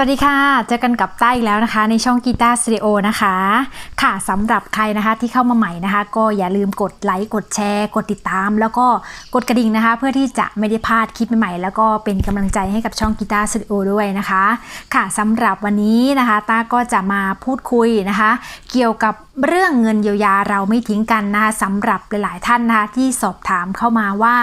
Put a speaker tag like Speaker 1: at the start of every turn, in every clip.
Speaker 1: สวัสดีค่ะ เจอกันกับต้าอีกแล้วนะคะ ในช่องกีตาร์สตูดิโอนะคะ ค่ะสำหรับใครนะคะที่เข้ามาใหม่นะคะ ก็อย่าลืมกดไลค์กดแชร์ กดติดตาม แล้วก็กดกระดิ่งนะคะ เพื่อที่จะไม่ได้พลาดคลิปใหม่ๆแล้วก็เป็นกำลังใจให้กับช่องกีตาร์สตูดิโอด้วยนะคะ ค่ะสำหรับวันนี้นะคะต้าก็จะมาพูดคุยนะคะ เกี่ยวกับ เรื่องเงินเยียวยาเราไม่ทิ้งกันนะคะสำหรับหลายๆท่านนะคะที่สอบถามเข้ามาว่า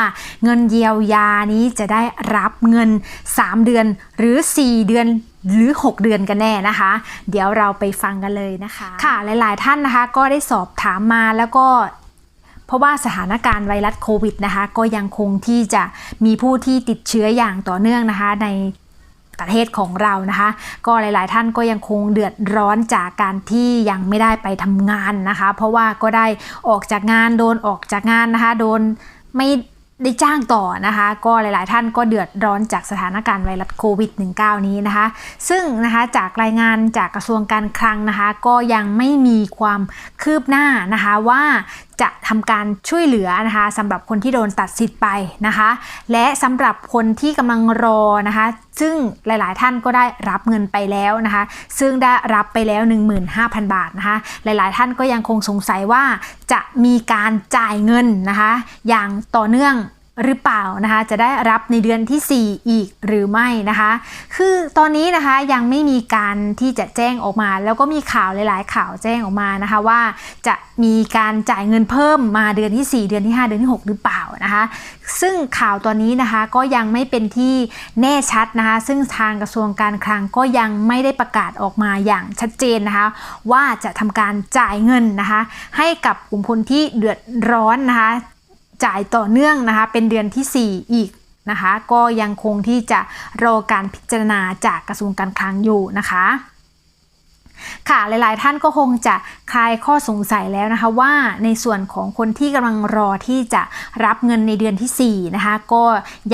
Speaker 1: เงินเยียวยานี้จะได้รับเงิน 3 เดือนหรือ 4 เดือนหรือ 6 เดือนกันแน่นะคะ เดี๋ยวเราไปฟังกันเลยนะคะ ค่ะหลาย ๆ ท่านนะคะก็ได้สอบถามมาแล้วก็เพราะว่าสถานการณ์ไวรัสโควิดนะคะ ก็ยังคงที่จะมีผู้ที่ติดเชื้ออย่างต่อเนื่องนะคะ ใน ประเทศของเรานะคะ ก็หลาย ๆ ท่านก็ยังคงเดือดร้อนจากการที่ยังไม่ได้ไปทำงานนะคะ เพราะว่าก็ได้ออกจากงานโดนออกจากงานนะคะ โดนไม่ได้จ้างต่อนะคะ ก็หลาย ๆ ท่านก็เดือดร้อนจากสถานการณ์ไวรัสโควิด -19 นี้นะคะ ซึ่งนะคะจากรายงานจากกระทรวงการคลังนะคะ ก็ยังไม่มีความคืบหน้านะคะว่าจะทำการช่วยเหลือนะคะสำหรับคนที่โดนตัดสิทธิ์ไปนะคะ และสำหรับคนที่กำลังรอนะคะ ซึ่งหลาย ๆ ท่านก็ได้รับเงินไปแล้วนะคะ ซึ่งได้รับไปแล้ว 15,000 บาทนะคะ หลาย ๆ ท่านก็ยังคงสงสัยว่าจะมีการจ่ายเงินนะคะ อย่างต่อเนื่อง หรือเปล่านะคะจะได้รับในเดือนที่ 4 อีกหรือไม่นะคะ คือตอนนี้นะคะยังไม่มีการที่จะแจ้งออกมา แล้วก็มีข่าวหลาย ๆ ข่าวแจ้งออกมานะคะว่า จะมีการจ่ายเงินเพิ่มมาเดือนที่ 4 เดือนที่ 5 เดือนที่ 6 หรือเปล่านะคะ ซึ่งข่าวตอนนี้นะคะก็ยังไม่เป็นที่แน่ชัดนะคะ ซึ่งทางกระทรวงการคลังก็ยังไม่ได้ประกาศออกมาอย่างชัดเจนนะคะ ว่าจะทำการจ่ายเงินนะคะ ให้กับกลุ่มคนที่เดือดร้อนนะคะ จ่ายต่อเนื่องนะคะ เป็นเดือนที่ 4 อีกนะคะ ก็ยังคงที่จะรอการพิจารณาจากกระทรวงการคลังอยู่นะคะค่ะหลาย ๆ ท่านก็คงจะคลายข้อสงสัยแล้วนะคะว่าในส่วนของคนที่กำลังรอที่จะรับเงินในเดือนที่4นะคะก็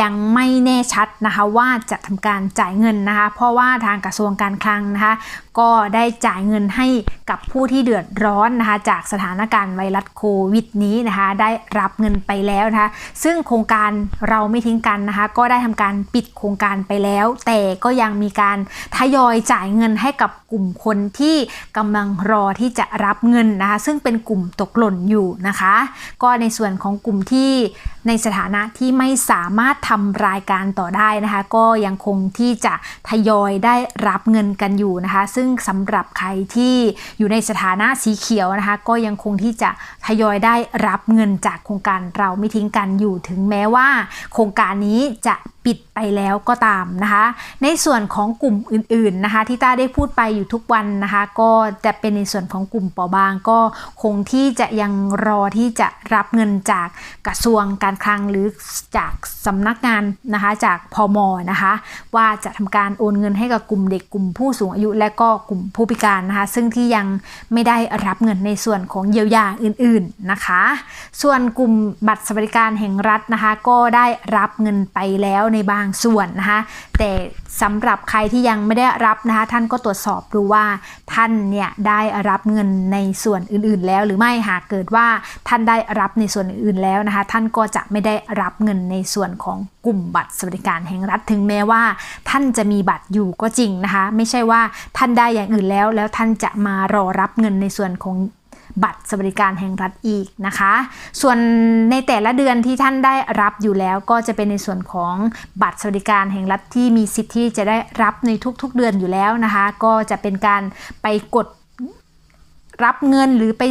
Speaker 1: ยังไม่แน่ชัดนะคะว่าจะทำการจ่ายเงินนะคะ เพราะว่าทางกระทรวงการคลังนะคะก็ได้จ่ายเงินให้กับผู้ที่เดือดร้อนนะคะจากสถานการณ์ไวรัสโควิดนี้นะคะได้รับเงินไปแล้วนะคะซึ่งโครงการเราไม่ทิ้งกันนะคะก็ได้ทำการปิดโครงการไปแล้ว แต่ก็ยังมีการทยอยจ่ายเงินให้กับกลุ่มคนที่กำลังรอที่จะรับเงินนะคะซึ่งเป็นกลุ่มตกหล่นอยู่นะคะ ก็ในส่วนของกลุ่มที่ในสถานะที่ไม่สามารถทำรายการต่อได้นะคะ ก็ยังคงที่จะทยอยได้รับเงินกันอยู่นะคะซึ่งึ่งสำหรับใครที่อยู่ในสถานะสีเขียวนะคะ ก็ยังคงที่จะทยอยได้รับเงินจากโครงการเราไม่ทิ้งกันอยู่ถึงแม้ว่า โครงการนี้จะปิดไปแล้วก็ตามนะคะ ในส่วนของกลุ่มอื่นๆนะคะ ที่ต้าได้พูดไปอยู่ทุกวันนะคะ ก็จะเป็นในส่วนของกลุ่มเปราะบางก็คงที่จะยังรอที่จะรับเงินจากกระทรวงการคลังหรือจากสำนักงานนะคะจากพมนะคะ ว่าจะทำการโอนเงินให้กับกลุ่มเด็กกลุ่มผู้สูงอายุ และก็กลุ่มผู้พิการนะคะ ซึ่งที่ยังไม่ได้รับเงินในส่วนของเยียวยาอื่นๆนะคะ ส่วนกลุ่มบัตรสวัสดิการแห่งรัฐนะคะ ก็ได้รับเงินไปแล้วในบางส่วนนะคะ แต่สำหรับใครที่ยังไม่ได้รับนะคะ ท่านก็ตรวจสอบดูว่าท่านเนี่ยได้รับเงินในส่วนอื่นๆ แล้วหรือไม่หากเกิดว่าท่านได้รับในส่วนอื่นๆแล้วนะคะ ท่านก็จะไม่ได้รับเงินในส่วนของกลุ่มบัตรสวัสดิการแห่งรัฐถึงแม้ว่า ท่านจะมีบัตรอยู่ก็จริงนะคะ ไม่ใช่ว่าท่านได้อย่างอื่นแล้ว แล้วท่านจะมารอรับเงินในส่วนของ บัตรสวัสดิการแห่งรัฐอีกนะคะ ส่วนในแต่ละเดือนที่ท่านได้รับอยู่แล้วก็จะเป็นในส่วนของบัตรสวัสดิการแห่งรัฐที่มีสิทธิ์ที่จะได้รับในทุกๆเดือนอยู่แล้วนะคะ ก็จะเป็นการไปกดรับเงินหรือไป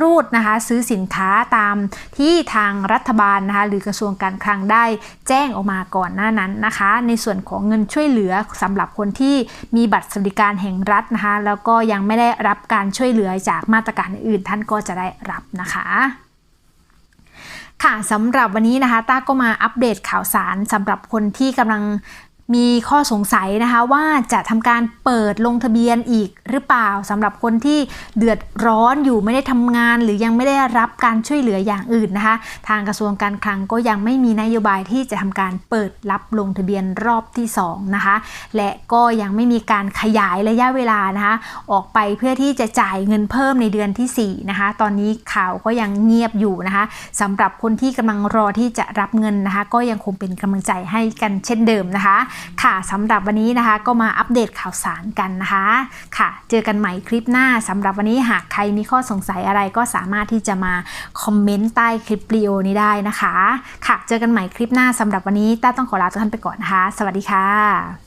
Speaker 1: รูดนะคะซื้อสินค้าตามที่ทางรัฐบาลนะคะหรือกระทรวงการคลังได้แจ้งออกมาก่อนหน้านั้นนะคะ ในส่วนของเงินช่วยเหลือสำหรับคนที่มีบัตรสวัสดิการแห่งรัฐนะคะ แล้วก็ยังไม่ได้รับการช่วยเหลือจากมาตรการอื่นท่านก็จะได้รับนะคะค่ะสำหรับวันนี้นะคะต้าก็มาอัปเดตข่าวสารสำหรับคนที่กำลัง มีข้อสงสัยนะคะว่าจะทำการเปิดลงทะเบียนอีกหรือเปล่าสำหรับคนที่เดือดร้อนอยู่ไม่ได้ทำงาน หรือยังไม่ได้รับการช่วยเหลืออย่างอื่นนะคะ ทางกระทรวงการคลังก็ยังไม่มีนโยบายที่จะทำการเปิดรับลงทะเบียนรอบที่2นะคะและก็ยังไม่มีการขยายระยะเวลานะคะออกไปเพื่อที่จะจ่ายเงินเพิ่มในเดือนที่4นะคะตอนนี้ข่าวก็ยังเงียบอยู่นะคะสำหรับคนที่กำลังรอที่จะรับเงินนะคะก็ยังคงเป็นกำลังใจให้กันเช่นเดิมนะคะค่ะสำหรับวันนี้นะคะก็มาอัปเดตข่าวสารกันนะคะค่ะ เจอกันใหม่คลิปหน้าสำหรับวันนี้หากใครมีข้อสงสัยอะไรก็สามารถที่จะมาคอมเมนต์ใต้คลิปวิดีโอนี้ได้นะคะ ค่ะ เจอกันใหม่คลิปหน้าสำหรับวันนี้ต้าต้องขอลาทุกท่านไปก่อนนะคะ สวัสดีค่ะ